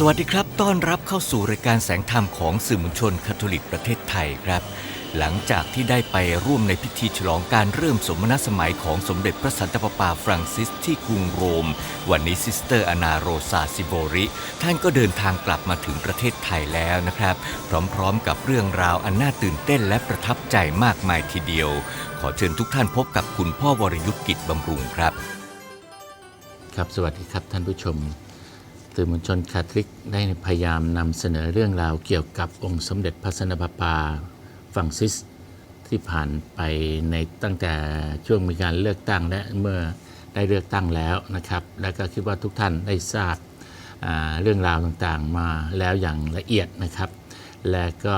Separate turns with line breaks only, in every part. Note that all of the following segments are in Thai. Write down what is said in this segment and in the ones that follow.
สวัสดีครับ ต้อนรับเข้าสู่รายการแสงธรรมของสื่อมวลชนคาทอลิกประเทศไทยครับ หลังจากที่ได้ไปร่วมในพิธีฉลองการเริ่มสมณสมัยของสมเด็จพระสันตะปาปาฟรังซิสที่กรุงโรม วันนี้ซิสเตอร์อนาโรซาซิโบริ ท่านก็เดินทางกลับมาถึงประเทศไทยแล้วนะครับ พร้อมๆกับเรื่องราวอันน่าตื่นเต้นและประทับใจมากมายทีเดียว ขอเชิญทุกท่านพบกับคุณพ่อวรยุทธกิจบำรุงครับ
ครับสวัสดีครับท่านผู้ชม สื่อมวลชนคาทริกได้พยายามนำเสนอเรื่องราวเกี่ยวกับองค์สมเด็จพระสันตะปาปาฟรังซิสที่ผ่านไปในตั้งแต่ช่วงมีการเลือกตั้งและเมื่อได้เลือกตั้งแล้วนะครับ แล้วก็คิดว่าทุกท่านได้ทราบเรื่องราวต่างๆมาแล้วอย่างละเอียดนะครับ และก็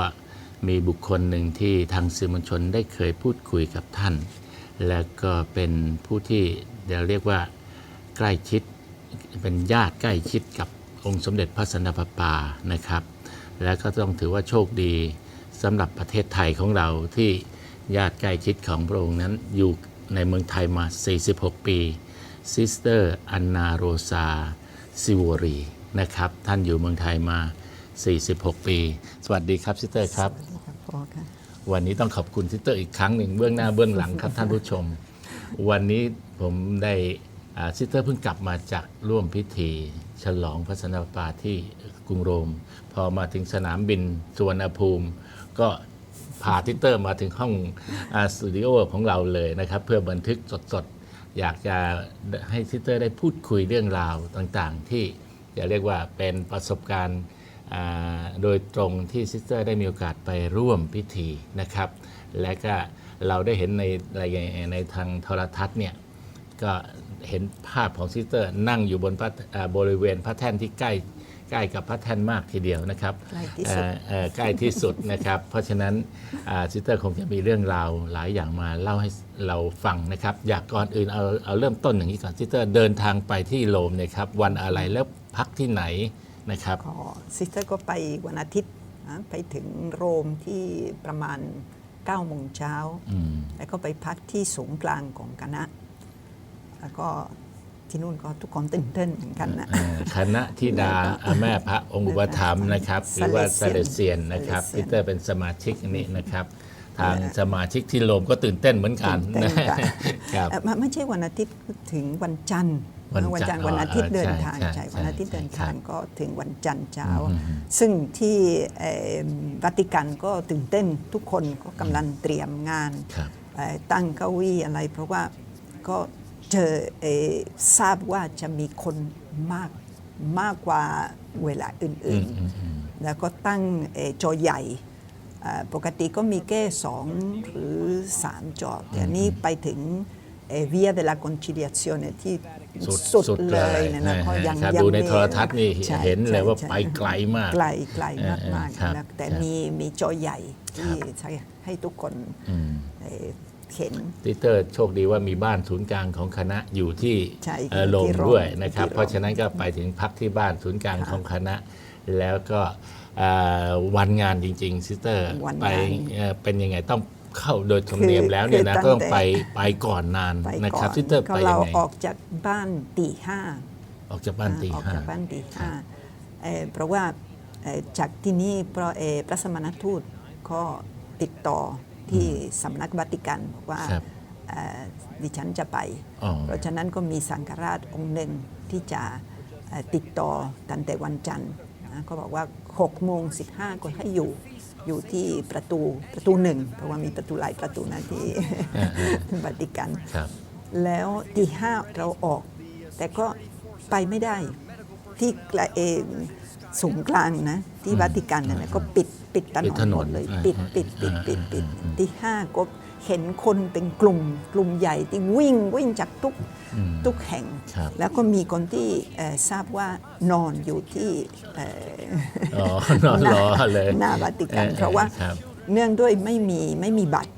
มีบุคคลหนึ่งที่ทางสื่อมวลชนได้เคยพูดคุยกับท่าน และก็เป็นผู้ที่เดี๋ยวเรียกว่าใกล้ชิด เป็นญาติใกล้ชิดกับองค์สมเด็จพระสันตะปาปานะครับ และก็ต้องถือว่าโชคดีสำหรับประเทศไทยของเราที่ญาติใกล้ชิดของพระองค์นั้นอยู่ในเมืองไทยมา 46 ปีซิสเตอร์อันนาโรซาซิวรีนะครับ ท่านอยู่เมืองไทยมา 46 ปี สวัสดีครับซิสเตอร์ครับ
ครับพ่อค่ะ
วันนี้ต้องขอบคุณซิสเตอร์อีกครั้งหนึ่งเบื้องหน้าเบื้องหลังครับท่านผู้ชม วันนี้ผมได้อ่า ซิสเตอร์เพิ่งกลับมาจากร่วมพิธี ฉลองพระสนปาที่กรุงโรม พอมาถึงสนามบินสุวรรณภูมิ ก็พาซิสเตอร์มาถึงห้องสตูดิโอของเราเลยนะครับ เพื่อบันทึกสดๆ อยากจะให้ซิสเตอร์ได้พูดคุยเรื่องราวต่างๆ ที่จะเรียกว่าเป็นประสบการณ์โดยตรงที่ซิสเตอร์ได้มีโอกาสไปร่วมพิธีนะครับ และก็เราได้เห็นในในในทางโทรทัศน์เนี่ยก็ เห็นภาพของซิสเตอร์นั่งอยู่บนพระอ่าบริเวณพระแท่นที่ใกล้ใกล้กับพระแท่นมากทีเดียวนะครับ
ใกล้ที่สุด
เอ่อเอ่อใกล้ที่สุดนะครับ เพราะฉะนั้นอ่าซิสเตอร์คงจะมีเรื่องราวหลายอย่างมาเล่าให้เราฟังนะครับ อยากก่อนอื่นเอาเอาเริ่มต้นอย่างนี้ก่อนซิสเตอร์เดินทางไปที่โรมเนี่ยครับ วันอะไรแล้วพักที่ไหนนะครับ
ก็ซิสเตอร์ก็ไปวันอาทิตย์นะไปถึงโรมที่ประมาณ9โมงเช้า
อืม
แล้วก็ไปพักที่ศูนย์กลางของคณะ แล้วก็ที่นู่นก็ทุกคนตื่นเต้นเหมือนกันนะ
เอ่อคณะธิดาอ่าแม่พระองค์อุปถัมภ์นะครับหรือว่าเซเลเซียนนะครับ
Salesian
พีเตอร์เป็นสมาชิกอันนี้นะครับ ทางสมาชิกที่โรมก็ตื่นเต้นเหมือนกัน
ตื่นเต้
นะ
นกัน
ครับ
เอ่อไม่ไม่ใช่วันอาทิตย์ถึงวันจันทร์
วันจันทร์
วันอาทิตย์
อ๋อ
เดินทาง
ใช่
ใช่
ใช่
วันอาทิตย์
ใช่
เดินทาง
ครับ
ก็ถึงวันจันทร์เช้า
อืมอืม
ซึ่งที่เอ่อวัติกันก็ตื่นเต้นทุกคนก็กำลังเตรียมงาน
ครับ
เอ่อตั้งเก้าอี้อะไร เพราะว่าก็ เจอเอ่อทราบว่าจะมีคนมากมากกว่าเวลาอื่นๆ แล้วก็ตั้งเอ่อจอใหญ่เอ่อปกติก็มีแค่สองหรือสามจอแต่อันนี้ไปถึงเอ่อ Via della Conciliazione ที่
สุด
สุด
สุด
เลยนะ
นะ
นะเพราะยัง
ครับ
ยัง
ดูใน
มี
โทรทัศน์นี่
ใช่
เห็นเลยว่า
ใช่
ไปไกลมาก
ไกลไกลมาก
เออ
มาก
ครับ
นะแต่
ครับ
มีมีจอใหญ่ที่ใช้ให้ทุกคน
อืม
เอ่อเห็น
พีเตอร์โชคดีว่ามีบ้านศูนย์กลางของคณะอยู่ที่
ใช่
เอ่อ
อยู่
โร
ที่
ม
โรม
ด้วยนะครับ
อยู่ที่โรม
เพราะฉะนั้นก็ไปถึงพักที่บ้านศูนย์กลางของคณะ แล้วก็เอ่อวันงานจริงๆซิสเตอร์
วันงาน
ไปเอ่อเป็นยังไงต้องเข้าโดยธรรมเนียมแล้วเนี่ยนะ
คือ
ก็ต้อง
ตั้งแต่
ไปไปก่อนนาน
ไป
นะ
ก่
ค
อ
รับ
น
ซิสเตอร์
ก็
ไป
เรา
ยังไง
ออกจากบ้านตีห้า
ออกจากบ้านตี
ออก
ห้า
จากบ้านตีห้าเอ่อเพราะว่าเอ่อจากที่นี่เพราะเอ่อพระสมณทูตก็ติดต่อ ที่สำนักวัติกันบอกว่า
ครับ
เอ่อดิฉันจะไป
อ๋อ
เพราะฉะนั้นก็มีสังฆราชองค์หนึ่งที่จะเอ่อติดต่อตั้งแต่วันจันทร์นะก็บอกว่า6โมง15ก็ให้อยู่อยู่ที่ประตูประตูหนึ่งเพราะว่ามีประตูหลายประตูนะที่ วัติกัน
ครับ
แล้วตีห้าเราออก แต่ก็ไปไม่ได้ ที่กลาเองสูงกลางนะ ที่วาติกันนะก็ปิดปิดถ
ปิดถ
น
น
นหม
น
ดเลย
อ่า
ปิดปิดปิดปิดปิด
อ่าอ่า
ตีห้าก็เห็นคนเป็นกลุ่มกลุ่มใหญ่ที่วิ่งวิ่งจากทุก
อืม
ทุกแห่ง
ครับ
แล้วก็มีคนที่เอ่อทราบว่านอนอยู่ที่เอ่อ
อ๋อนอนรอเลย
หน้าวาติกัน
ออ
เพราะว่า
ครับ
เนื่องด้วยไม่มีไม่มีบัตรนะ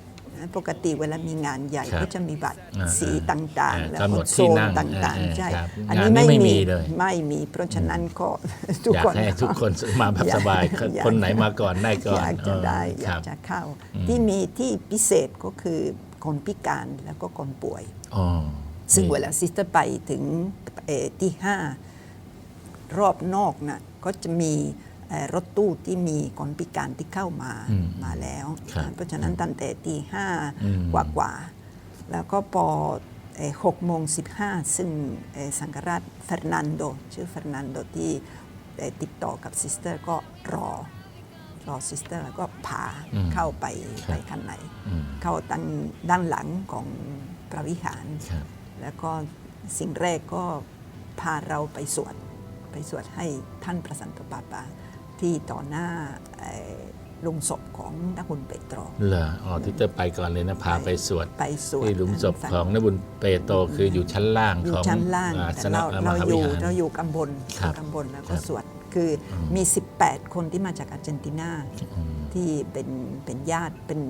ปกติเวลามีงานใหญ่
ครับ
ก็จะมีบัตร
อ่า
สีต่าง
อ่า
ๆแล้ว
กำหน
ก็
ด
โซ
ที่
น
นั่ง
ต่าง
อ่า
ๆใช่
ครับ
อันนี้
งานนี้
ไม่
ไม่มี
มี
เลย
ไม่มี เพราะฉะนั้นก็ทุก
อยา
ค
ก
น
ให้ทุกคนมาแบบสบาย
อยาก
คนไหนมาก่อนได้ก่อน
อยากจะได้
เออ
อ
ค
ยา
รั
ก
บ
จะเข้า ที่มีที่พิเศษก็คือคนพิการแล้วก็คนป่วย
อ๋อ
ซึ่ง
นี่
เวลาซิสเตอร์ไปถึงเอ่อที่ห้ารอบนอกนะก็จะมีเอ่อ รถตู้ที่มีคนพิการที่เข้ามา
อืม
มาแล้ว
ครับ
นะเพราะฉะนั้นตั้งแต่ตีห้า
อืม
กว่ากว่าๆแล้วก็พอหกโมงสิบห้าซึ่งเอ่อสังฆราชเฟร์นันโดชื่อเฟร์นันโดที่เอ่อติดต่อกับซิสเตอร์ก็รอรอซิสเตอร์แล้วก็พา
อืม
เข้าไป
ครับ
ไปข้างใน
อืม
เข้าตั้งด้านหลังของพระวิหาร
ครับ
แล้วก็สิ่งแรกก็พาเราไปสวดไปสวดให้ท่านประสันตปาปา ที่ต่อหน้าเอ่อลงศพของนักบุญเปโตร
เหรออ๋อที่จะไปก่อนเลยนะ พาไปสวด
ไปสวด
ที่หลุมศพของนบุญเปโตรคืออยู่ชั้นล่าง
อยู่
ของ
ชั้นล่าง
อ่
แต่
สน
เรา
ม
เรา
หา
อ
วิ
ยู่
หาร
เราอยู่กำบล
ครับ
กำบลแล้ว
ค
ก็
รับ
สวดคืออมี 18 คนที่มาจากอาร์เจนตินา
อืม
ที่เป็นเป็นญาติเป็น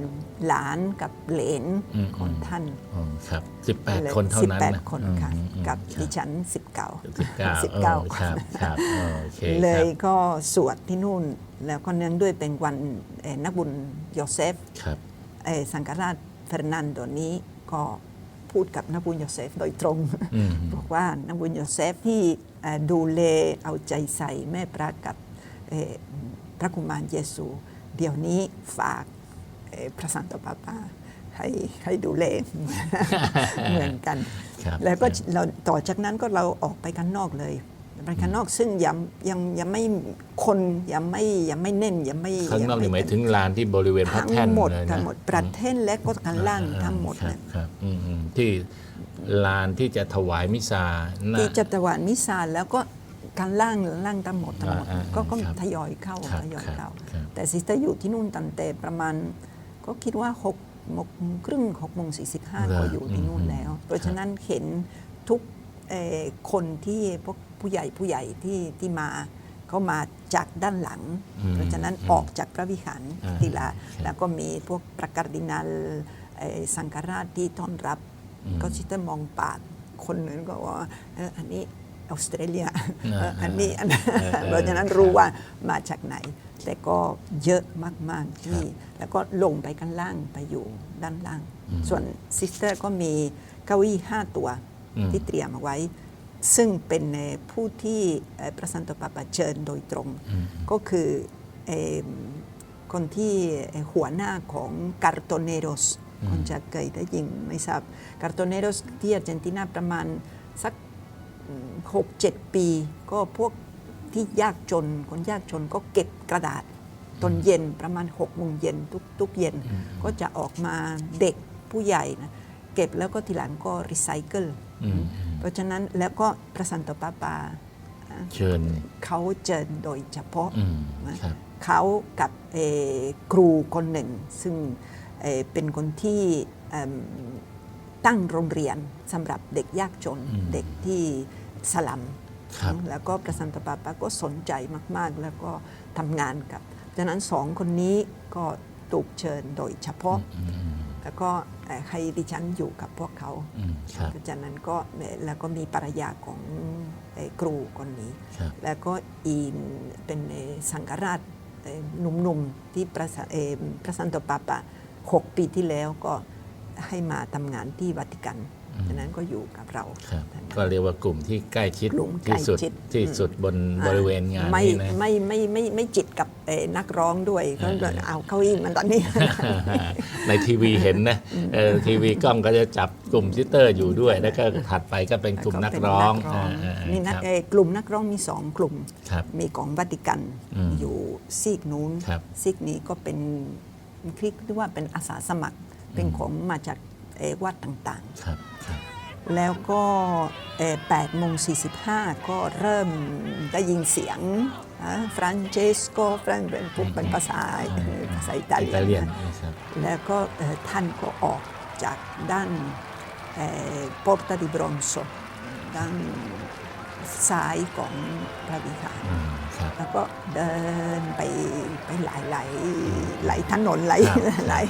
หลานกับเหลน
อืม
ของท่าน
อ๋อครับสิบแปดคนเท่านั้น
สิบแปด
นะ
คนค่ะ
อืมอืม
กับ
ครับ
ดิฉันสิบเก้า
สิบเก้า
สิบเก้า
เออครับครับโอเค
เล
ครั
ย
บ
ก็สวดที่นู่น แล้วก็เนื่องด้วยเป็นวันเอ่อนักบุญโยเซฟ
ครับ
เอ่อสังฆราชเฟร์นันโดนี้ก็พูดกับนักบุญโยเซฟโดยตรง
อืม
บอกว่านักบุญโยเซฟที่เอ่อดูแลเอาใจใส่แม่พระกับเอ่อพระกุมารเยซู เดี๋ยวนี้ฝากเอ่อพระสันตะปาปาให้ให้ดูแลเหมือนกัน
ครับ
แล้วก็เราต่อจากนั้นก็เราออกไปข้างนอกเลยไปข้างนอกซึ่งยังยังยังไม่คนยังไม่ยังไม่แน่นยังไม่
ข้างนอก
ยั
นี่หมาย
เต็
ถึงลานที่บริเวณพระ
ทั้ง
แท่น
หมด
เลย
ทั้
นะ
งหมดประเทศและก็ข้างล่าง
อ่
ทั้งหมด
ครับ
นะครับ
อืมอืมที่ลานที่จะถวายมิซาหน้า
ที่จัตวามิสาแล้วก็ การล่างล่างทั้งหมดทั้งหมด
อ่าอ่า
ก็ก็
ครับ
ทยอยเข้า
ครับ
ทยอยเข้า
ครับ
แต่ซิสเตอร์อยู่ที่นู่นตั้งแต่ประมาณ ก็คิดว่าหกโมงครึ่งหกโมงสี่สิบห้า
เหรอ
ก็อยู่ที่นู่น
อืม
แล้ว เพราะฉะนั้นเห็นทุกเอ่อคนที่พวกผู้ใหญ่ผู้ใหญ่ที่ที่มาเขามาจากด้านหลัง
อืม
เพราะฉะนั้น
อืม
ออกจากพระวิหาร
อ่า
ทีละ
ครับ
แล้วก็มีพวกประการดินัลเอ่อสังฆราชที่ต้อนรับ
อืม
ก็ชิตเตอร์มองปากคนหนึ่งก็ว่าเอออันนี้ ออสเตรเลีย
อ่า
เอออันนี้อันนั้น
เออเออ
เพราะฉะนั้นรู้ว่ามาจากไหน แต่ก็เยอะมาก ๆ ที่ แล้วก็ลงไปข้างล่างไปอยู่ด้านล่าง
อืม
ส่วนซิสเตอร์ก็มีเก้าอี้ห้าตัว
อืม
ที่เตรียมเอาไว้ ซึ่งเป็นเอ่อผู้ที่เอ่อพระสันตะปาปาเชิญโดยตรง
อืม
ก็คือเอ่อคนที่เอ่อหัวหน้าของการ์โตเนโรส
อืม
คนจะเคยได้ยินไม่ทราบการ์โตเนโรสที่อาร์เจนตินาประมาณสัก หกเจ็ดปี ก็พวกที่ยากจนคนยากจนก็เก็บกระดาษตอนเย็นประมาณ6กโมงเย็นทุกทุกเย็น
อืม
ก็จะออกมาเด็กผู้ใหญ่นะเก็บแล้วก็ทีหลังก็รีไซเคิล
อืม
เพราะฉะนั้นแล้วก็พระสันตะปาปา
เชิญ
เขาเจิญโดยเฉพาะ
อืม
นะครับเขากับเอ่อครูคนหนึ่ง ซึ่งเอ่อเป็นคนที่เอิ่มตั้งโรงเรียนสำหรับเด็กยากจน
อืม
เด็กที่ สลัม
ครับ
แล้วก็ประสันตะปาปาก็สนใจมาก ๆ แล้วก็ทำงานกับดังนั้นสองคนนี้ก็ถูกเชิญโดยเฉพาะ
อืมอืม
แล้วก็เอ่อให้ดิฉันอยู่กับพวกเขา
อืมครับ
จากนั้นก็เอ่อแล้วก็มีภรรยาของเอ่อครูคนนี้
ครับ
แล้วก็อีนเป็นเอ่อสังฆราชเอ่อหนุ่มๆที่ประสาเอ่อพระสันตะปาปาหกปีที่แล้วก็ให้มาทำงานที่วัติกัน
อืม
จากนั้นก็อยู่กับเรา
ครับ
ทำงาน
ก็เรียกว่ากลุ่มที่ใกล้ชิด
กลุ่ม
ที่สุด
ใกล้ชิด
ที่สุดบนบริเวณงาน
ไม่
นี้นะ
ไม่ไม่ไม่ไม่จิตกับเอ่อนักร้องด้วยก็
เออ
เอาเก้าอี้มันตอนนี้
ในทีวีเห็นนะเออทีวีกล้องก็จะจับกลุ่มซิสเตอร์อยู่ด้วย แล้วก็ถัดไปก็เป็นกลุ่มนักร้อง
แล้วก็เป็นนักร้อง
อ่าอ่า
มีนัก
ครับ
เอ่อกลุ่มนักร้องมีสองกลุ่ม
ครับ
มีของวัติกัน
อืม
อยู่ซีกนู้น
ครับ
ซีกนี้ก็เป็นคลิกที่ว่าเป็นอาสาสมัครเป็นของมาจากเอ่อ วัดต่าง
ครับครับ
ๆแล้วก็8โมง45 ก็เริ่มได้ยินเสียงฟรานเชสโกฟรานเป็นพวกเป็นภาษาเอ่อภาษาอิตา
อิ
เลี
ตาเลีย
ย
น
น
นะครับ
แล้วก็เอ่อท่านก็ออกจากด้านปอร์ตาดิบรอนโซด้านซ้ายของพระวิหาร
อืมครับ
แล้วก็เดินไปไปหลายหลายหลายถนนหลาย
ครับ
หลาย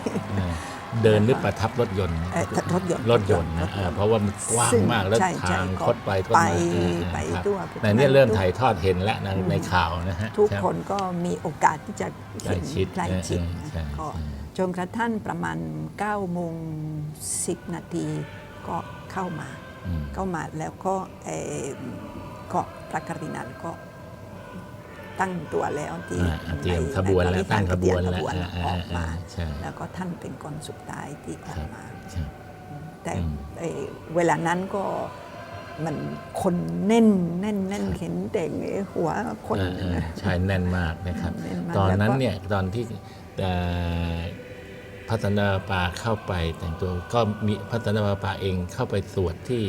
เออเดินหรือประทับรถยนต์
เอ่อรถยนต์
รถยนต์นะเออเพราะว่ามันกว้าง
ซึ่ง
มากแล้ว
ใช่ใช่
ทาง
ก็
คดไปคด
ไป
มาเออ
ไป
ครับ
ทั่ว
แต่เนี่ยเริ่มถ่ายทอดเห็นแล้วนะในข่าวนะฮะ
ทุก
รับ
คนก็มีโอกาสที่จะเห็น
ใกล้ชิด
ใกล้ชิด
เออใช่
นะก็
ใช่
จนกระทั่งประมาณ9โมง10 นาทีก็เข้ามา
อืม
เข้ามาแล้วก็เอ่อก็พระคาร์ดินัลก็ ตั้งตัวแล้วที่
อ่าเตรียม
ใน
ขบวนแล้ว
ใน
ตั้งขบวน
เตรียม
แล้ว
ขบวน
อ่าอ่า
ออกมา
อ่าใช่
แล้วก็ท่านเป็นคนสุดท้ายที่อ
ค
อ
รั
ก
บ
มา
ใช่
แต่
อืม
เอ่อเวลานั้นก็มันคนแน่นแน่นแน่นเห็นแต่หัวคน
เออเออใช่แน่นมากนะครับ
แน่นมาก
ตอนนั้น
แล้วก็
เนี่ยตอนที่เอ่อ พัฒนาปาเข้าไปแต่งตัวก็มีพัฒนาปาเองเข้าไปสวดที่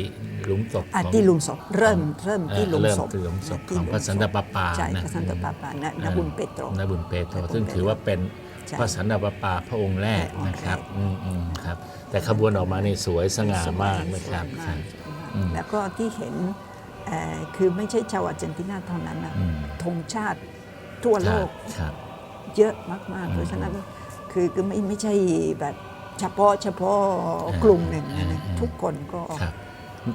หลุมศพ
อะ
ของ
ที่หลุมศพเริ่มเริ่มที่หลุม
เริ่ม
ศพ
ที่หลุมศพ
ที่
ของ
หลุ
พระสันตะปาปา
ใช่
นะ
พระสันตะปาปานะนบุญเปโตร
นบุญเปโตร
นบุญเปโตร
ซึ่งถือว่าเป็น
ใช่
พระสันตะปาปาพระองค์แรก
องค์แรก
นะครับอืมอืมครับ แต่ขบวนออกมาในสวยสง่ามากนะครับ
สวย
ใช่
มากสวยมาก
อืม
แล้วก็ที่เห็นเอ่อคือไม่ใช่ชาวอาร์เจนตินาเท่านั้นนะ
อืม
ธงชาติทั่วโลก
ครับ
เยอะมาก ๆ เพราะฉะนั้น คือคือไม่ไม่ใช่แบบเฉพาะเฉพาะกลุ่มหนึ่งนะ
อ่าอ่า
ทุกคนก็
ครับ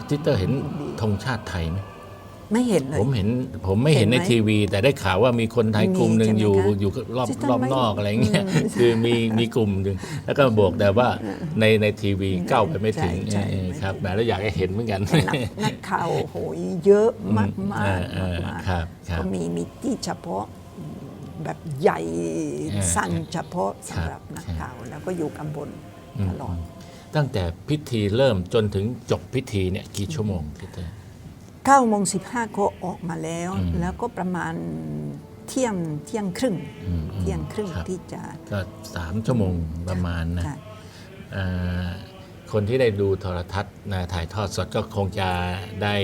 ทิตเตอร์เห็น
ดี
ธงชาติไทยไหม
ไม่เห็นเลย
ผมเห็นผมไม่เห็น
เห็
ใน
นไหม
ทีวี แต่ได้ข่าวว่ามีคนไทย
มี
กลุ่มหนึ่ง
ใช่ไหม
อยู่
คะ
อยู่รอบ
ที่ทำ
รอบ
ไม
นอกอะไรเงี้ย
อืม
คือมีมีกลุ่มหนึ่งแล้วก็บอกแต่ว่าในในทีวีก้าวไปไม่ถึง
ใช่ใช่
เออครับแหมแล้วอยากให้เห็นเหมือนกัน
นักนักข่าวโหยเยอะมากมาก
เออเออ
มาก
ครับครับ
ก็มีมีที่เฉพาะ แบบใหญ่
เออ
สั่งเฉพาะ
ครับ
สำหรับนัก
ใช่
ข่าว แล้วก็อยู่กำบน
อืม
ตลอด
ตั้งแต่พิธีเริ่มจนถึงจบพิธีเนี่ยกี่ชั่วโมงทิตเตอร์
9โมง15ก็ออกมาแล้ว
อืม
แล้วก็ประมาณเที่ยงเที่ยงครึ่ง
อืมอืม
เที่ยงครึ่ง
ครับ
ที่จะ
ก็สามชั่วโมงประมาณนะ
ใช่
เอ่อ คนที่ได้ดูโทรทัศน์นะถ่ายทอดสดก็คงจะได้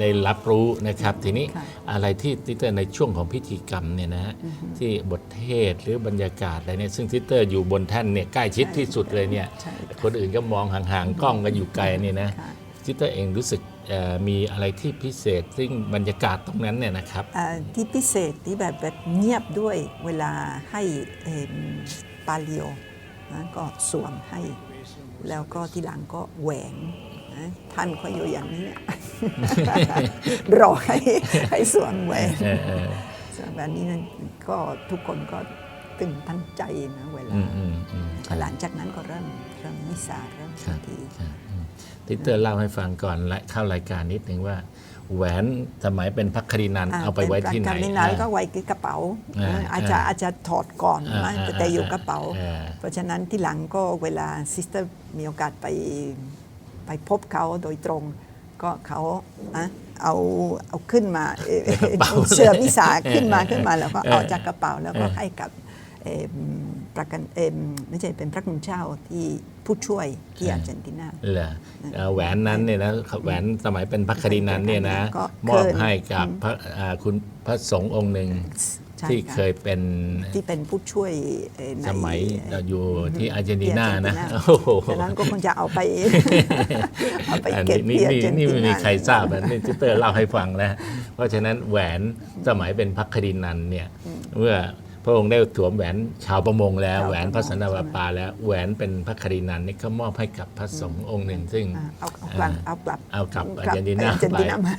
ได้รับรู้นะครับ ทีนี้
ค่ะ
อะไรที่ทิเตอร์ในช่วงของพิธีกรรมเนี่ยนะฮะที่บทเทศน์หรือบรรยากาศอะไรเนี่ยซึ่งทิเตอร์อยู่บนแท่นเนี่ยใกล้ชิดที่สุดเลยเนี่ย
ใช่ค่ะ
คนอื่นก็มองห่างๆกล้องกันอยู่ไกลเนี่ยนะ
ค่ะ
ทิเตอร์เองรู้สึกเอ่อมีอะไรที่พิเศษซึ่งบรรยากาศตรงนั้นเนี่ยนะครับ
อ่าที่พิเศษที่แบบแบบเงียบด้วยเวลาให้เอิ่มปาเลียวนะก็สวมให้ แล้วก็ที่หลังก็แหวนนะท่านก็อยู่อย่างนี้ รอให้ให้สวมแหวน
เออเออ
ส่วนแบบนี้นั้นก็ทุกคนก็ตื่นทันใจนะเวลา
อืมอืมอืม
หลังจากนั้นก็เริ่มเริ่มมิสซาเริ่ม
ครั
พิ
บ
ธี
ครับอืมทิเตอร์เล่าให้ฟังก่อนและเข้ารายการนิดนึงว่า แหวนสมัยเป็นพักคดีนันท์เอาไปไว้ที่ไหน
การนี้นะก็ไว้ที่กระเป๋า
อ่า
อาจจะ
อ่า
อาจจะถอดก่อน
อ่า
นะ
อ่า
แต่อยู่กระเป๋า
อ่า
เพราะฉะนั้นที่หลังก็เวลาซิสเตอร์มีโอกาสไปไปพบเขาโดยตรง ก็เขาอะเอาเอาขึ้นมาเอ่อ
เป๋า
เสื้อมิสาขึ้นมา
เออ
ขึ้นมาแล้วก็
เออ
เอาจากกระเป๋าแล้วก็
เออ
ให้กับเอ่อประกันเอ่อไม่ใช่เป็นพระคุณเจ้าที่ ผู้ช่วยที่อาร์เจนตินา
เหรอเอ่อแหวนนั้นเนี่ยนะแหวนสมัยเป็นพักคดีนันท์เนี่ยนะ
ก็
มอบ
เคย
ให้กับพระอ่าคุณพระสงฆ์องค์หนึ่ง
ใช่
ที่
ค่ะ
เคยเป็น
ที่เป็นผู้ช่วยเอ่อใน
สมัย
เอ่อ
อยู่ที่อาร์เจนตินานะ
ที่อาร์เจนตินา
โอ้โห
ฉะนั้นก็คงจะเอาไป เอาไป
อัน
เก็บ
นี้
ที่อา
นี่
ร์เจน
นี่
ติ
ไม่มี
นา
ใครทราบนะนี่ทิเตอร์เล่าให้ฟังนะ เพราะฉะนั้นแหวนสมัยเป็นพักคดีนันท์เนี่ยเมื่อ พระองค์ได้สวมแหวนชาวประมงแล้ว
ชาวประมง
แหวนพระสันตะ
ใช่
ปา
ไหม
ปาแล้วแหวนเป็นพักคดีนันท์นี่ก็มอบให้กับพระสงฆ์องค์หนึ่ง ซึ่ง
อ่าเอาเอากลับเอากลับ
เอากลับอาร์เจนตินา
อาร์เจน
ไป
ตินามา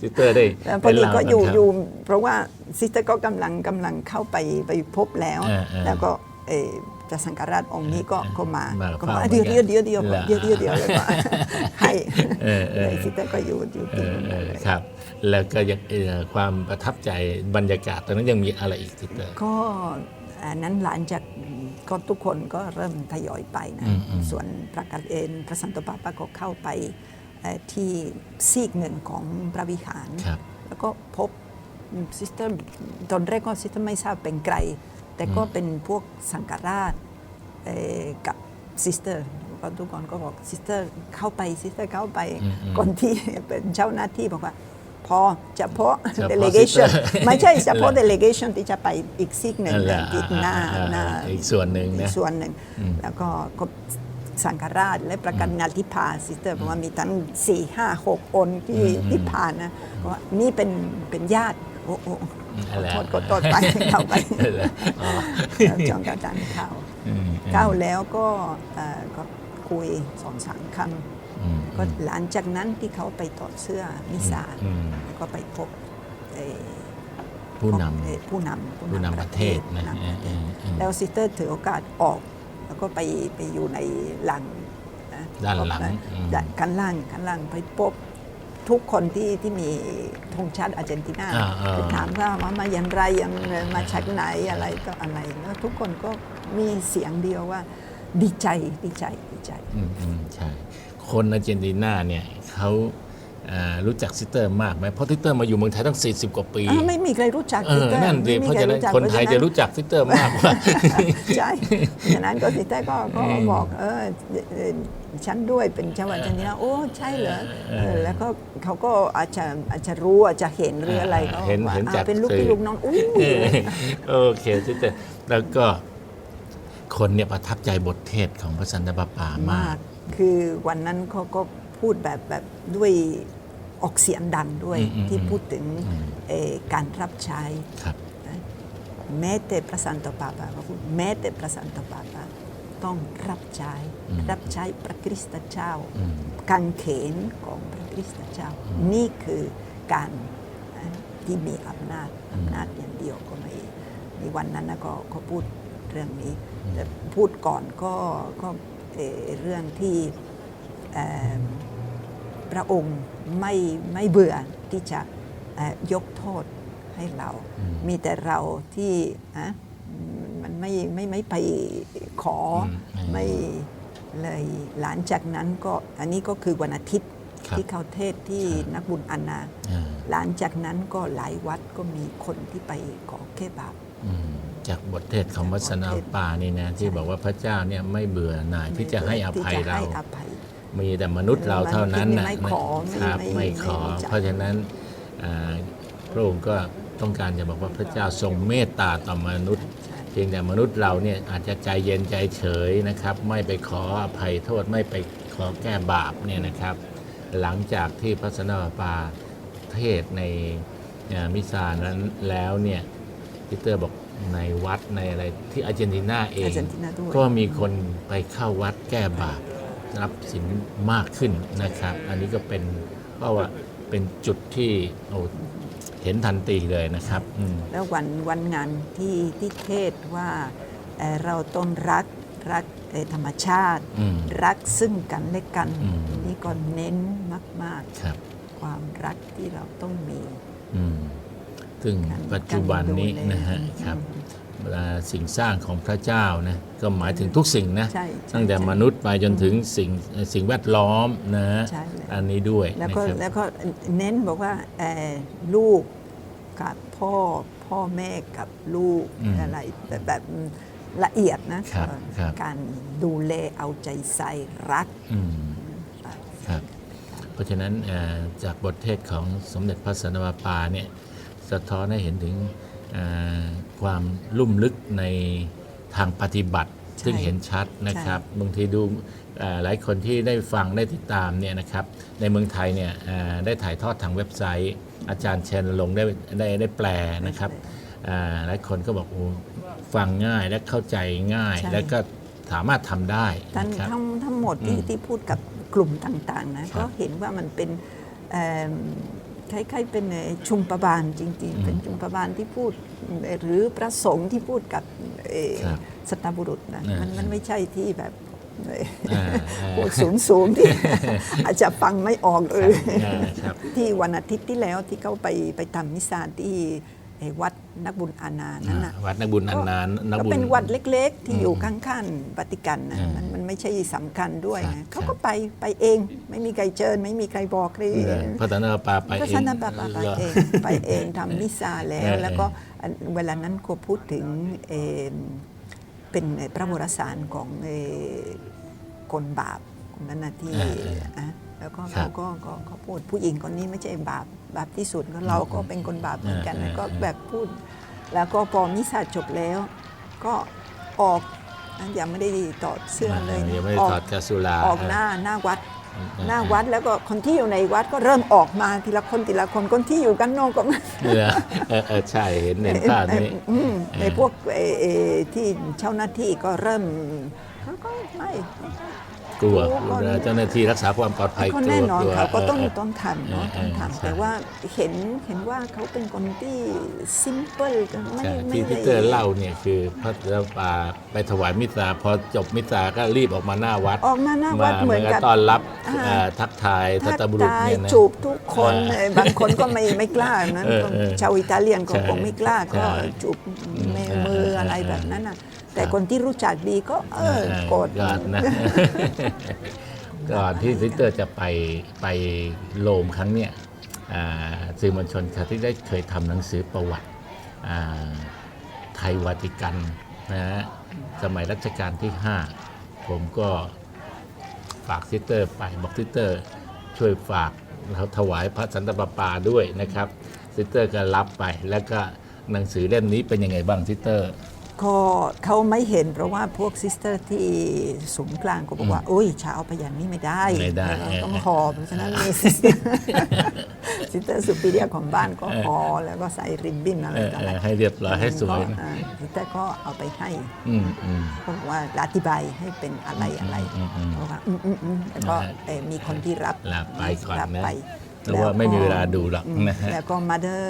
ทิเตอร์ได้
แล้วพอดี
ได้
ก็
เล่า
อยู่
นะครับ
อยู่เพราะว่าซิสเตอร์ก็กำลังกำลังเข้าไปไปพบแล้ว
อ่าอ่า
แล้วก็เอ่อพระสังฆราชองค์นี้ก็ก็มา
มา
ก็
เฝ้า
มาเดี๋ยว
เหมื
เดี๋
อย
วนเดี๋ยวเดี๋ยว
เหรอ
เดี๋ยวเดี๋ยวเดี๋ยวเลยก็ให้
เออเออ
ซิสเตอร์ก็อยู่อยู่
เอ
ที่
อ
นั่น
เออ
เลย
ครับ แล้วก็ยังเอ่อความประทับใจบรรยากาศตอนนั้นยังมีอะไรอีกทิเตอร์
ก็อันนั้นหลังจากก็ทุกคนก็เริ่มทยอยไปนะ
อืมอืม
ส่วนพระกาเอนพระสันตะปาปาก็เข้าไปเอ่อที่ซีกหนึ่งของพระวิหาร
ครับ
แล้วก็พบซิสเตอร์ตอนแรกก็ซิสเตอร์ไม่ทราบเป็นใคร แต่ก็เป็นพวกสังฆราชเอ่อกับซิสเตอร์ก็ก็ทุกคนก็บอกซิสเตอร์เข้าไปซิสเตอร์เข้าไป
อืมอืม
คนที่เป็นเจ้าหน้าที่บอกว่า พอเฉพาะ
เฉพาะ
delegation
sister
ไม่ใช่เฉพาะ delegation ที่จะไปอีกซีกหนึ่ง
นั่นแหละ
อีกหน้า
อ่า
หน้า
อ่าอีกส่วนหนึ่งนะ
อีกส่วนหนึ่ง
อืม
แล้วก็ก็สังฆราชและประกันงานที่ผ่านซิสเตอร์เพราะว่ามีทั้งสี่ห้าหกคนที่ที่ผ่านนะก็ว่านี่เป็นเป็นญาติโอ้โอ้ขอโทษขอโทษไปเข้าไป
นั่นแหละอ๋อ
แล้วจองกระดานเข้า
อืม
เข้าแล้วก็เอ่อก็คุยสองสามค
อืมำ
ก็หลังจากนั้นที่เขาไปถอดเสื้อมิสา
อืม
แล้วก็ไปพบเอ่อ
ผู้น
เอ่อผู้นำำ
ผู้นำประเทศนะ
ผู้นำประเทศ
เออเออ
แล้วซิสเตอร์ถือโอกาสออก แล้วก็ไปไปอยู่ในหลังะ
ด้านหลัง
พบ
อืม
ด้านข้างล่างข้างล่างไปพบทุกคนที่ที่มีธงชาติอาร์เจนตินา
อ่าอ่า
ไปถามว่ามามาอย่างไรยังมาจากไหนอะไรก็อะไรแล้วทุกคนก็มีเสียงเดียวว่าดีใจดีใจดีใจ
อืมอืมใช่ คนอาร์เจนตินาเนี่ยเขาอ่ารู้จักซิสเตอร์มากไหมเพราะซิสเตอร์มาอยู่เมืองไทยตั้ง 40 กว่าปี
อ่าไม่มีใครรู้จัก
เออ
ซิสตอ
นั่นสิ
ไม่มี
เพราะ
ใฉะ
นั้น
จัก
คนไทย
เพ
จะ
ราฉ
รู้จักซิสเตอร์มากกว่า
ใช่ฉะนั้นก็ซิสเตอร์ก็ก็บอกเออเอ่อฉันด้วยเป็นชาวอาร์เจนตินาโอ้ใช่เหรอเออแล้วก็เขาก็อาจจะอาจจะรู้อาจจะเห็นหรืออะไรก็
เห็น
ว่า
เห็น
อ่า
จาก
เป็นลูก
สื่อ
พี่ลูกน้องอุ้ย
โอเคซิสเตอร์แล้วก็คนเนี่ยประทับใจบทเทศของพระสันตะปาปามามา
กก คือวันนั้นเขาก็พูดแบบแบบด้วยออกเสียงดังด้วย
อืมอืม
ที่พูดถึง
อืม
เอ่อการรับใช้
ครับ
แม้แต่พระสันตะปาปาเขาพูดแม้แต่พระสันตะปาปาต้องรับใช้
อืม
รับใช้พระคริสตเจ้า
อืม
กางเขนของพระคริสตเจ้า นี่คือการนะที่มีอำนาจอำนาจอย่างเดียวก็ไม่ในวันนั้นนะก็ก็พูดเรื่องนี้แต่พูดก่อนก็ก็ เอ่อเรื่องที่เอ่อพระองค์ไม่ไม่เบื่อที่จะเอ่อยกโทษให้เรา
อืม
มีแต่เราที่อะมันไม่ไม่ไม่ไปขออ
มอืม
ไม่เลยหลังจากนั้นก็อันนี้ก็คือวันอาทิตย์
ครับ
ที่เขาเทศน์ที่
ครับ
นักบุญอานา
อ่า
หลังจากนั้นก็หลายวัดก็มีคนที่ไปขอแค่บาป
อืม จากบทเทศของวัสนาปานี่นะที่
ใช่
บอกว่าพระเจ้าเนี่ยไม่เบื่อหน่ายที่จะให้อภัย
ที่จะ
เรา
ให้อภัย
มีแต่มนุษย์เราเท่านั้นนะ
ไม่ขอไม่
ครับ
ไม่
ไม่ขอ
ไม่รู้จัก
เพราะฉะนั้นอ่าพระองค์ก็ต้องการจะบอกว่าพระเจ้าทรงเมตตาต่อมนุษย์เพียงแต่มนุษย์เราเนี่ยอาจจะใจเย็นใจเฉยนะครับ ไม่ไปขออภัยโทษไม่ไปขอแก้บาปเนี่ยนะครับ หลังจากที่พระสนปปาเทศน์ในอ่ามิสานั้นแล้วเนี่ยพีเตอร์บอก ในวัดในอะไรที่อาร์เจนตินาเอง
อาร์เจนตินาด้วย
ก็มีคนไปเข้าวัดแก้บาปรับสินมากขึ้นนะครับ อันนี้ก็เป็นเพราะว่าเป็นจุดที่โอ้เห็นทันทีเลยนะครับอืม
แล้ววันวันงานที่ที่เทศน์ว่าเอ่อเราต้องรักรักเอ่อธรรมชาติ
อืม
รักซึ่งกันและกัน
อืม
นี่ก็เน้นมาก
ครับ
ๆ ความรักที่เราต้องมี
อืม ซึ่ง
การ
ปัจจุบันนี้
การดูแล
นะฮะครับเวลาสิ่งสร้างของพระเจ้านะก็หมายถึงทุกสิ่งนะ
ใช่ใช่
ตั้งแต่
ใช่
มนุษย์ไปจนถึงสิ่งสิ่งแวดล้อมนะ
ใช่เลย
อันนี้ด้วย
แล้ว
นะ
ก็
ครับ
แล้วก็เน้นบอกว่าเอ่อลูกกับพ่อพ่อแม่กับลูก
อืม
อะไรแบบแบบละเอียดนะครับ
ครับ
การดูแลเอาใจใส่รัก
อืมครับเพราะฉะนั้นเอ่อจากบทเทศของสมเด็จพระสันตะปาปาเนี่ย สะท้อนให้เห็นถึงเอ่อความลุ่มลึกในทางปฏิบัติ
ใช่
ซึ่งเห็นชัดนะครับบางทีดูเอ่อหลายคนที่ได้ฟังได้ติดตามเนี่ยนะครับในเมืองไทยเนี่ยเอ่อได้ถ่ายทอดทางเว็บไซต์ อาจารย์เชนลงค์ได้ได้ได้แปลนะครับอ่าหลายคนก็บอกโอ้ฟังง่ายและเข้าใจง่าย
ใช่
และก็สามารถทำได้
ทั้ง
นะครับ
ทั้งทั้งหมดที่
อืม
ที่พูดกับกลุ่มต่างๆนะก็เห็นว่ามันเป็นเอิ่ม คล้ายๆเป็นเอ่อชุมประบาลจริง
อืม
ๆเป็นชุมประบาลที่พูดเอ่อหรือพระสงฆ์ที่พูดกับเอ่อ
ครับ
สัตบุรุษนะ
อ่ามั
มันมันไม่ใช่ที่แบบเอ่อ
อ่าอ่า
พูดสูงๆที่อาจจะฟังไม่ออกเออ
อ่าครับ
ที่วันอาทิตย์ที่แล้วที่เขาไปไปทำมิสซาที่ เอ่อวัดนักบุญอานานั่นนะ
วัดนักบุญอันนานนัก
ก็
บุญ
เป็นวัดเล็ก ๆ ที่อยู่
อืม
ข้างๆวัติกันนะ
อืม
มันมันไม่ใช่สำคัญด้วย
ครับ
นะเขา
ครั
ก็
บ
ไปไปเอง ไม่มีใครเชิญ ไม่มีใครบอกเลย
เออพระสันตะปาไป
พระ
เอ
สั
ง
นตะปาปาไปเองไปเองทำมิสซาแล้ว
เออ
แล้วก็อันเวลานั้นก็พูดถึงเอ่อเป็นพระวรสารของเอ่อคนบาปคนนั้นนะที่
เออเออ
อะ แล้วก็
ครั
เขา
บ
ก็ก็เขาพูดผู้หญิงคนนี้ไม่ใช่บาปบาปที่สุดก็เราก็เป็นคนบาปเหมือนกัน
เออ
แล้วก็
เออ
แบบพูด แล้วก็พอมิสซาจบแล้ว ก็ออกนะยังไม่ได้ถอดเสื้อเลยนะ
ยังไม่ได้
ออก
ถอดกาสุรา
ออกหน้าหน้าวัด
เออ
หน้าวัดแล้วก็คนที่อยู่ในวัดก็เริ่มออกมาทีละคนทีละคนคนที่อยู่กันนอกก็มา
เออเออเออใช่เห็นเห็นภาพนี้
อืม
เออ
ในพวกเอ่อเอ่อที่เจ้าหน้าที่ก็เริ่มเขาก็ไม่
กลัว
กลัว
เจ้าหน้าที่รักษาความปลอดภัย
ก็
กลั
แน่
วน
อน
กลัว
เขาก็ต้อง
เต้
องทำเนาะ
เอ
ต้อ
องเออ
ทำ
ใช่
แต่ว่าเห็นเห็นว่าเขาเป็นคนที่ซิมเปิลไม่
ใช่
ไม่
ที่
ได้
ที่เตอร์เล่าเนี่ยคือพระเจ้าป่าไปถวายมิตราพอจบมิตราก็รีบออกมาหน้าวัด
ออกมาหน้าวัดเหมือนกับ
ต้อนรับ
อ่า
เอ่อทักทายทั
ทั
ต
ก
บุรุษ
ทาย
เนี่ยนะ
จูบทุกคน
อ่า
เอ่อบางคนก็ไม่ไม่กล้านั้น
เออเออ
ชาวอิตาเลียนก็
ใช่
คงไม่กล้าก็
ใช่
จูบมือ
เออ
มือ
เออ
อะไร
เออ
แบบนั้นน่ะ แต่คนที่รู้จักดีก็เออโกรธ
ยอดนะก่อนที่ซิสเตอร์จะไปไปโรมครั้งเนี้ยอ่าสื่อมวลชนค่ะที่ได้เคยทำหนังสือประวัติอ่าไทยวาติกันนะฮะสมัยรัชกาลที่ 5 ผมก็ฝากซิสเตอร์ไปบอกซิสเตอร์ ช่วยฝากเราถวายพระสันตะปาปาด้วยนะครับซิสเตอร์ก็รับไปแล้วก็หนังสือเล่มนี้เป็นยังไงบ้างซิสเตอร์
ก็เขาไม่เห็นเพราะว่าพวกซิสเตอร์ที่สูงกลางก็บอกว่าอุ้ยเช้าไปอย่างนี้ไม่ได้
ไม่ได้
เราต้องหอเพราะฉะนั้นมีซิสเตอร์ซิสเตอร์สุปีเรียของบ้านก็หอแล้วก็ใส่ริบบิ้นอะไร
เออ
ต่อ
เอ
อะไร
อให้เรียบร้อยให้สวยนะ
ก็อ่าซิสเตอร์ก็เอาไปให้
อืมอืม
ก็บอกว่าอธิบายให้เป็นอะไรอะไร
อืมอืม
เขาบอกว่าอืมอืมอืมแล้วก็
นะฮะ
เอ่อมีคนที่รับ
ลาไปก่อน
รับ
นะ
ไป
เพราะว่าไม่มีเวลาดูหรอก
ม
นะฮะ
แล้วก็ Mother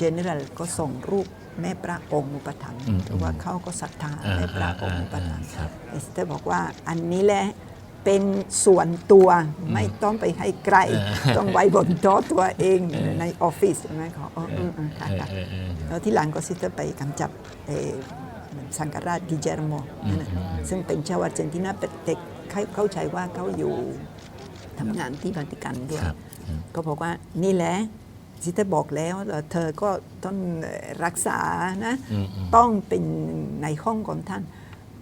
General ก็ส่งรูป แม่พระองค์อุปถัมภ์
อืม
เพราะว่าเขาก็ศรัทธา
อ่า
แม่พระองค์อุปถัมภ์
อ่าครับ
เอสเตอร์บอกว่าอันนี้แหละเป็นส่วนตัวไม่ต้องไปให้ใครต้องไว้บนโต๊ะตัวเองในออฟฟิศใช่ไหมเขาอ๋ออืมอืมค่ะค่ะ
เออเออเออ
แล้วที่หลังก็ซิสเตอร์ไปกำจับเอ่อสังกราชกิเจรโมนั่นน่ะซึ่งเป็นชาวอาร์เจนตินาเป็นเด็กเขาเข้าใจว่าเขาอยู่ทำงานที่วาติกันด้วย
ครับครับ
ก็บอกว่านี่แหละ ซิสเตอร์บอกแล้วแล้วเธอก็ต้องเอ่อรักษานะ
อืมอืม
ต้องเป็นในห้องของท่าน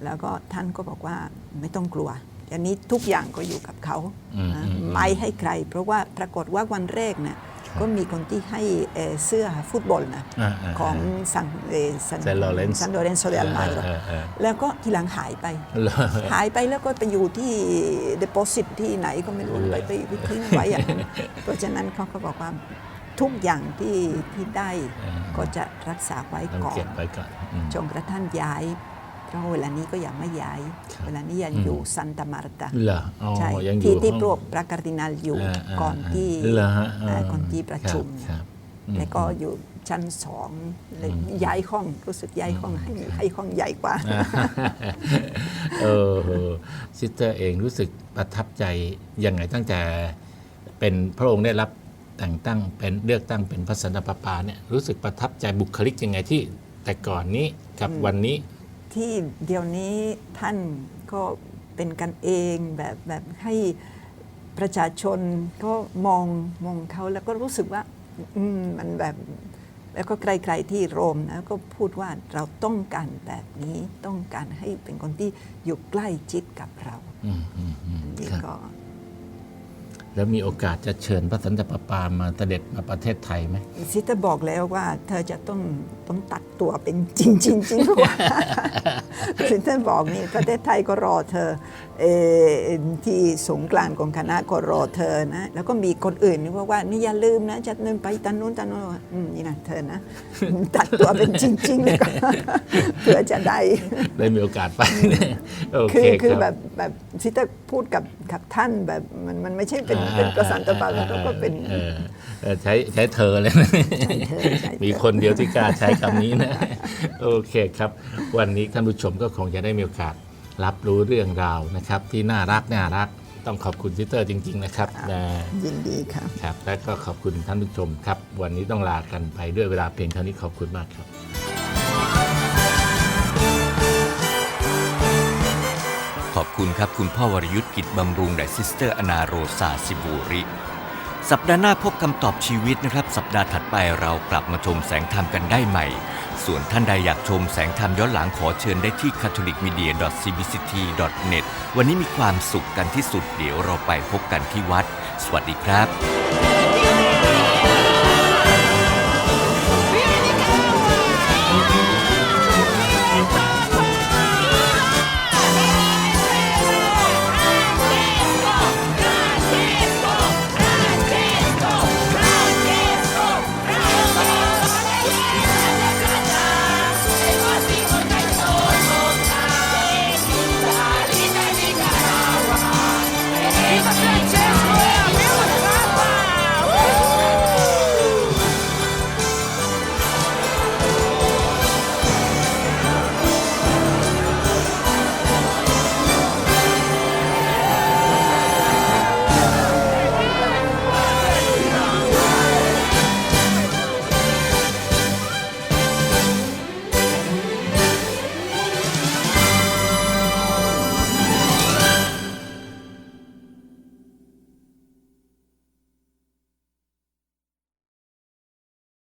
แล้วก็ท่านก็บอกว่าไม่ต้องกลัวอันนี้ทุกอย่างก็อยู่กับเขา
อืม
นะ
อืม
ไม่ให้ใคร เพราะว่าปรากฏว่าวันแรกเนี่ยก็มีคนที่ให้เอ่อเสื้อฟุตบอลนะ
อ่าอ่า
ของซันเอ่อซัน
San Lorenzo
ซันโดเรนโซเดลมา
เออเออเออ
แล้วก็ทีหลังหายไป
เหรอ
หายไปแล้วก็ไปอยู่ที่ deposit ที่ไหนก็ไม่รู้
เหรอ
ไปไปไปทิ้งไว้อย่างนั้นเพราะฉะนั้นเขาก็บอกว่า ทุกอย่างที่ที่ได้ก็จะรักษาไว้
ต้อง
ก่อ
เก็
น
บไว้ก่อนอืม
จนกระทั่งย้ายเพราะเวลานี้ก็ยังไม่ย้าย
ครับ
เวลานี้ยังอยู่ซันตามาร์ตา
เหรออ๋อ
ใช่
ยังอยู่
ที่ที่
ห้อง
พวกพระการดินัลอยู่าาก่อนที่
เหรอฮะ
อ่าก่อนที่ประชุม
ครับครับ
แล้วก็อยู่ชั้นสองเลยย้ายห้องรู้สึกย้ายห้องให้ให้ห้องใหญ่กว่า
เออซิสเตอร์เองรู้สึกประทับใจยังไงตั้งแต่เป็นพระองค์ได้รับ แต่งตั้งเป็นเลือกตั้งเป็นพระสันตะปาปาเนี่ยรู้สึกประทับใจบุคลิกยังไงที่ แต่ก่อนนี้กับวันนี้
ที่เดี๋ยวนี้ท่านก็เป็นกันเองแบบแบบให้ประชาชนก็มองมองเขาแล้วก็รู้สึกว่าอืมมันแบบแล้วก็ไกลๆที่โรมนะก็พูดว่าเราต้องการแบบนี้ต้องการให้เป็นคนที่อยู่ใกล้ชิดกับเรา
อืมอืมอืม
นี่
ครับ
ก็
แล้วมีโอกาสจะเชิญพระสันตะปาปามาเสด็จมาประเทศไทยไหม
ซิสเตอร์บอกแล้วว่าเธอจะต้องต้องตัดตัวเป็นจริงจริงจริงเพราะว่าซิสเตอร์บอกนี่ประเทศไทยก็รอเธอเออที่สงกรานต์ของคณะก็รอเธอนะ แล้วก็มีคนอื่นนี่ว่าว่านี่อย่าลืมนะจะเดินไปตันนู้นตันนู้นอืมนี่นะเธอนะ ตัดตัวเป็นจริงๆเลยก็เพื่อจะได้
ได้มีโอกาสไปโอเค
คือคือ
รับ
แบบแบบซิสเตอร์พูดกับกับท่านแบบมันมันไม่ใช่เป็นเป็นกษัตริย์บาลแล้วก็เป็น
เออเออใช้ใช้เธอเลยนะ
ใช้เธอใช้เธอ
มีคนเดียวที่กล้าใช้คำนี้นะ โอเคครับ วันนี้ท่านผู้ชมก็คงจะได้มีโอกาสรับรู้เรื่องราวนะครับ ที่น่ารักน่ารักต้องขอบคุณซิสเตอร์จริง ๆ นะครับนะ
ยินดีค่ะ
ครับ และก็ขอบคุณท่านผู้ชมครับ วันนี้ต้องลากันไปด้วยเวลาเพียงเท่านี้ขอบคุณมากครับ
อบคุณครับ คุณพ่อวรยุทธกิจบำรุงและซิสเตอร์อนาโรซาซิบูริ สัปดาห์หน้าพบคำตอบชีวิตนะครับ สัปดาห์ถัดไปเรากลับมาชมแสงธรรมกันได้ใหม่ ส่วนท่านใดอยากชมแสงธรรมย้อนหลังขอเชิญได้ที่ catholicmedia.cbct.net วันนี้มีความสุขกันที่สุดเดี๋ยวเราไปพบกันที่วัด สวัสดีครับ